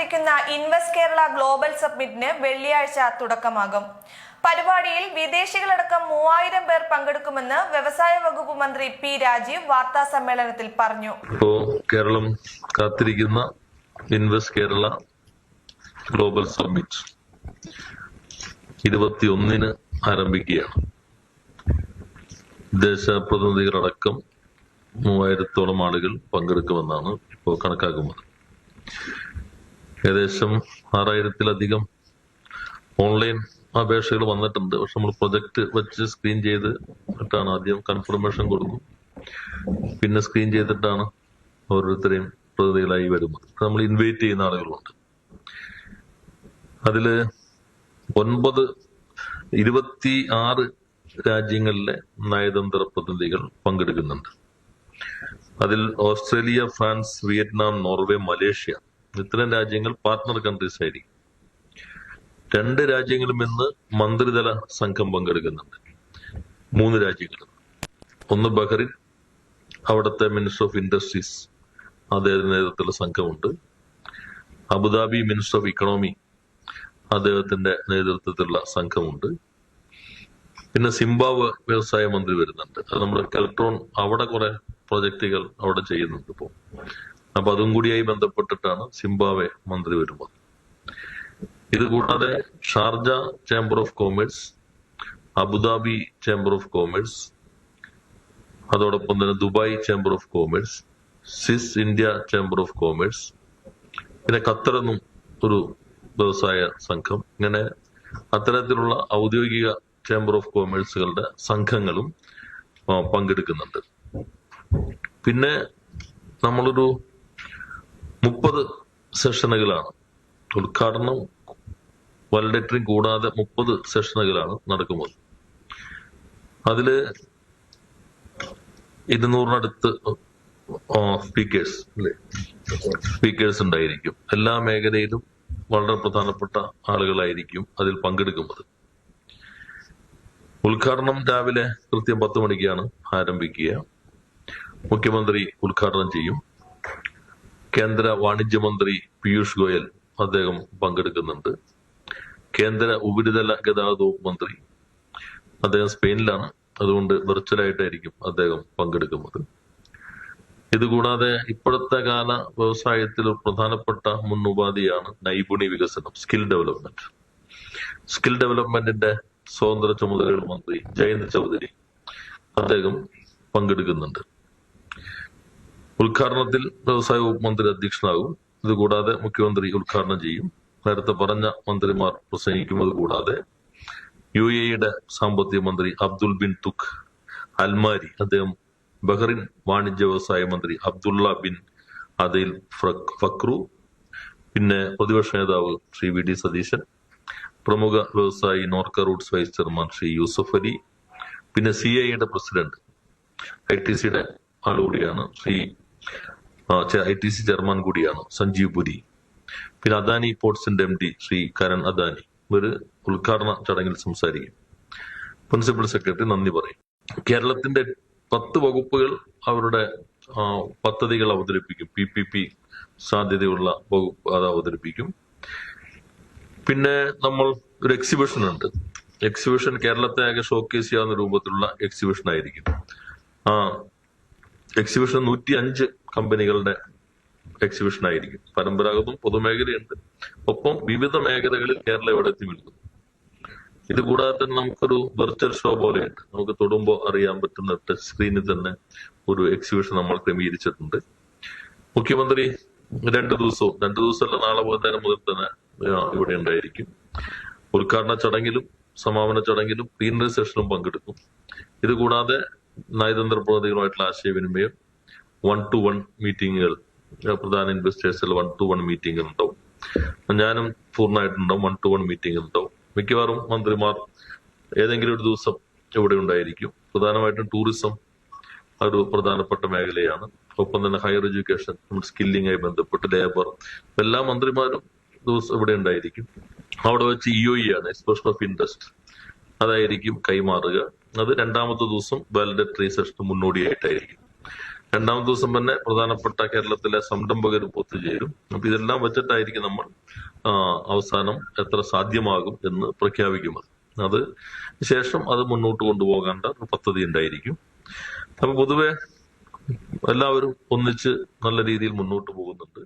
നടക്കാനിരിക്കുന്ന invest Kerala global സബ്മിറ്റിന് വെള്ളിയാഴ്ച തുടക്കമാകും. പരിപാടിയിൽ വിദേശികളടക്കം മൂവായിരം പേർ പങ്കെടുക്കുമെന്ന് വ്യവസായ വകുപ്പ് മന്ത്രി പി രാജീവ് വാർത്താ സമ്മേളനത്തിൽ പറഞ്ഞു. ഇപ്പോ കേരളം കാത്തിരിക്കുന്ന ഇൻവെസ്റ്റ് കേരള ഗ്ലോബൽ സമ്മിറ്റ് ഇരുപത്തിയൊന്നിന് ആരംഭിക്കുകയാണ്. വിദേശ പ്രതിനിധികളടക്കം മൂവായിരത്തോളം ആളുകൾ പങ്കെടുക്കുമെന്നാണ് ഇപ്പോൾ കണക്കാക്കുന്നത്. ഏകദേശം ആറായിരത്തിലധികം ഓൺലൈൻ അപേക്ഷകൾ വന്നിട്ടുണ്ട്. പക്ഷെ നമ്മൾ പ്രൊജക്ട് വെച്ച് സ്ക്രീൻ ചെയ്ത് ഇട്ടാണ് ആദ്യം കൺഫർമേഷൻ കൊടുക്കും. പിന്നെ സ്ക്രീൻ ചെയ്തിട്ടാണ് ഓരോരുത്തരെയും പ്രതിനിധികളായി വരുന്നത്. നമ്മൾ ഇൻവൈറ്റ് ചെയ്യുന്ന ആളുകളുണ്ട്. അതിൽ ഒൻപത് ഇരുപത്തി ആറ് രാജ്യങ്ങളിലെ നയതന്ത്ര പ്രതിനിധികൾ പങ്കെടുക്കുന്നുണ്ട്. അതിൽ Australia France Vietnam Norway Malaysia ഇത്തരം രാജ്യങ്ങൾ പാർട്ണർ കൺട്രീസ് ആയിരിക്കും. രണ്ട് രാജ്യങ്ങളും ഇന്ന് മന്ത്രിതല സംഘം പങ്കെടുക്കുന്നുണ്ട്. മൂന്ന് രാജ്യങ്ങൾ ഒന്ന് ബഹ്റിൻ അവിടുത്തെ മിനിസ്റ്റർ ഓഫ് ഇൻഡസ്ട്രീസ് അദ്ദേഹത്തിന്റെ നേതൃത്വത്തിലുള്ള സംഘമുണ്ട്. Abu Dhabi minister of economy അദ്ദേഹത്തിന്റെ നേതൃത്വത്തിലുള്ള സംഘമുണ്ട്. പിന്നെ സിംബാവ് വ്യവസായ മന്ത്രി വരുന്നുണ്ട്. അത് നമ്മുടെ കെൽട്രോൺ അവിടെ കുറെ പ്രൊജക്ടുകൾ അവിടെ ചെയ്യുന്നുണ്ട് ഇപ്പോൾ അപ്പൊ അതും കൂടിയായി ബന്ധപ്പെട്ടിട്ടാണ് സിംബാവെ മന്ത്രി വരുന്നത് ഇത് കൂടാതെ Sharjah chamber of commerce Abu Dhabi chamber of commerce അതോടൊപ്പം തന്നെ ദുബായ് ചേംബർ ഓഫ് കോമേഴ്സ് സിസ് ഇന്ത്യ ചേംബർ ഓഫ് കോമേഴ്സ് പിന്നെ ഖത്തറെന്നും ഒരു വ്യവസായ സംഘം. ഇങ്ങനെ അത്തരത്തിലുള്ള ഔദ്യോഗിക ചേംബർ ഓഫ് കോമേഴ്സുകളുടെ സംഘങ്ങളും പങ്കെടുക്കുന്നുണ്ട്. പിന്നെ നമ്മളൊരു മുപ്പത് സെഷനുകളാണ്. ഉദ്ഘാടനം വാലിഡേറ്ററിങ് കൂടാതെ മുപ്പത് സെഷനുകളാണ് നടക്കുന്നത്. അതിൽ ഇരുന്നൂറിനടുത്ത് സ്പീക്കേഴ്സ് അല്ലേ? സ്പീക്കേഴ്സ് ഉണ്ടായിരിക്കും. എല്ലാ മേഖലയിലും വളരെ പ്രധാനപ്പെട്ട ആളുകളായിരിക്കും അതിൽ പങ്കെടുക്കുന്നത്. ഉദ്ഘാടനം രാവിലെ കൃത്യം പത്ത് മണിക്കാണ് ആരംഭിക്കുക. മുഖ്യമന്ത്രി ഉദ്ഘാടനം ചെയ്യും. കേന്ദ്ര വാണിജ്യമന്ത്രി പീയൂഷ് ഗോയൽ അദ്ദേഹം പങ്കെടുക്കുന്നുണ്ട്. കേന്ദ്ര ഉപരിതല ഗതാഗത വകുപ്പ് മന്ത്രി അദ്ദേഹം സ്പെയിനിലാണ്. അതുകൊണ്ട് വെർച്വലായിട്ടായിരിക്കും അദ്ദേഹം പങ്കെടുക്കുന്നത്. ഇതുകൂടാതെ ഇപ്പോഴത്തെ കാല വ്യവസായത്തിൽ പ്രധാനപ്പെട്ട മുന്നുപാധിയാണ് നൈപുണി വികസനം സ്കിൽ ഡെവലപ്മെന്റ്. സ്കിൽ ഡെവലപ്മെന്റിന്റെ സ്വതന്ത്ര ചുമതലകൾ മന്ത്രി ജയന്ത് ചൗധരി അദ്ദേഹം പങ്കെടുക്കുന്നുണ്ട്. ഉദ്ഘാടനത്തിൽ വ്യവസായ മന്ത്രി അധ്യക്ഷനാകും. ഇതുകൂടാതെ മുഖ്യമന്ത്രി ഉദ്ഘാടനം ചെയ്യും. നേരത്തെ പറഞ്ഞ മന്ത്രിമാർ പ്രസംഗിക്കുന്നത് കൂടാതെ യു എയുടെ സാമ്പത്തിക മന്ത്രി അബ്ദുൽ ബിൻ തുഖ് അൽമാരി അദ്ദേഹം ബഹ്റിൻ വാണിജ്യ വ്യവസായ മന്ത്രി അബ്ദുള്ള ബിൻ അദിൽ ഫക്രു പിന്നെ പ്രതിപക്ഷ നേതാവ് ശ്രീ വി ഡി സതീശൻ പ്രമുഖ വ്യവസായി Norka Roots vice chairman Shri Yusuf Ali പിന്നെ സി ഐയുടെ പ്രസിഡന്റ് ഐ ടി സിയുടെ ആളുകൂടിയാണ് Shri I T C chairman കൂടിയാണ് സഞ്ജീവ് പുരി. പിന്നെ അദാനി പോർട്സിന്റെ എം ഡി ശ്രീ കരൺ അദാനി. ഇവർ ഉദ്ഘാടന ചടങ്ങിൽ സംസാരിക്കും. പ്രിൻസിപ്പൽ സെക്രട്ടറി നന്ദി പറയും. കേരളത്തിന്റെ പത്ത് വകുപ്പുകൾ അവരുടെ പദ്ധതികൾ അവതരിപ്പിക്കും. പി പി പി സാധ്യതയുള്ള വകുപ്പ് അത് അവതരിപ്പിക്കും. പിന്നെ നമ്മൾ ഒരു എക്സിബിഷൻ ഉണ്ട്. എക്സിബിഷൻ കേരളത്തെ ആകെ ഷോക്കേസ് ചെയ്യാവുന്ന രൂപത്തിലുള്ള എക്സിബിഷൻ ആയിരിക്കും. ആ എക്സിബിഷൻ നൂറ്റി അഞ്ച് കമ്പനികളുടെ എക്സിബിഷൻ ആയിരിക്കും. പരമ്പരാഗതവും പൊതുമേഖലയുണ്ട്. ഒപ്പം വിവിധ മേഖലകളിൽ കേരളം ഇവിടെ എത്തി നിൽക്കുന്നു. ഇത് കൂടാതെ തന്നെ നമുക്കൊരു വെർച്വൽ ഷോ പോലെയുണ്ട്. നമുക്ക് തൊടുമ്പോൾ അറിയാൻ പറ്റുന്ന ടച്ച് സ്ക്രീനിൽ തന്നെ ഒരു എക്സിബിഷൻ നമ്മൾ ക്രമീകരിച്ചിട്ടുണ്ട്. മുഖ്യമന്ത്രി രണ്ടു ദിവസവും രണ്ടു ദിവസമല്ല നാളെ പോകുന്നതിന് മുതൽ തന്നെ ഇവിടെ ഉണ്ടായിരിക്കും. ഉദ്ഘാടന ചടങ്ങിലും സമാപന ചടങ്ങിലും പ്ലീനറി സെഷനും പങ്കെടുക്കും. ഇത് കൂടാതെ നയതന്ത്ര പ്രതിനിധികളുമായിട്ടുള്ള ആശയവിനിമയം വൺ ടു വൺ മീറ്റിങ്ങുകൾ പ്രധാന ഇൻവെസ്റ്റേഴ്സിൽ വൺ ടു വൺ മീറ്റിംഗ് ഉണ്ടാവും ഞാനും പൂർണമായിട്ടുണ്ടാവും വൺ ടു വൺ മീറ്റിംഗ് ഉണ്ടാവും. മിക്കവാറും മന്ത്രിമാർ ഏതെങ്കിലും ഒരു ദിവസം ഇവിടെ ഉണ്ടായിരിക്കും. പ്രധാനമായിട്ടും ടൂറിസം ഒരു പ്രധാനപ്പെട്ട മേഖലയാണ്. ഒപ്പം തന്നെ ഹയർ എഡ്യൂക്കേഷൻ സ്കില്ലിങ്ങായി ബന്ധപ്പെട്ട് ലേബർ എല്ലാ മന്ത്രിമാരും ദിവസം ഇവിടെ ഉണ്ടായിരിക്കും. അവിടെ വെച്ച് ഇ ഒ ഇ ആണ് എക്സ്പ്രഷൻ ഓഫ് ഇൻട്രസ്റ്റ് അതായിരിക്കും കൈമാറുക. അത് രണ്ടാമത്തെ ദിവസം വാലിഡറ്ററി സെഷന് മുന്നോടിയായിട്ടായിരിക്കും. രണ്ടാമത്തെ ദിവസം തന്നെ പ്രധാനപ്പെട്ട കേരളത്തിലെ സംരംഭകരും ഒത്തുചേരും. അപ്പൊ ഇതെല്ലാം വെച്ചിട്ടായിരിക്കും നമ്മൾ അവസാനം എത്ര സാധ്യമാകും എന്ന് പ്രഖ്യാപിക്കുന്നത്. അത് ശേഷം അത് മുന്നോട്ട് കൊണ്ടുപോകേണ്ട ഒരു പദ്ധതി ഉണ്ടായിരിക്കും. അപ്പൊ പൊതുവെ എല്ലാവരും ഒന്നിച്ച് നല്ല രീതിയിൽ മുന്നോട്ട് പോകുന്നുണ്ട്.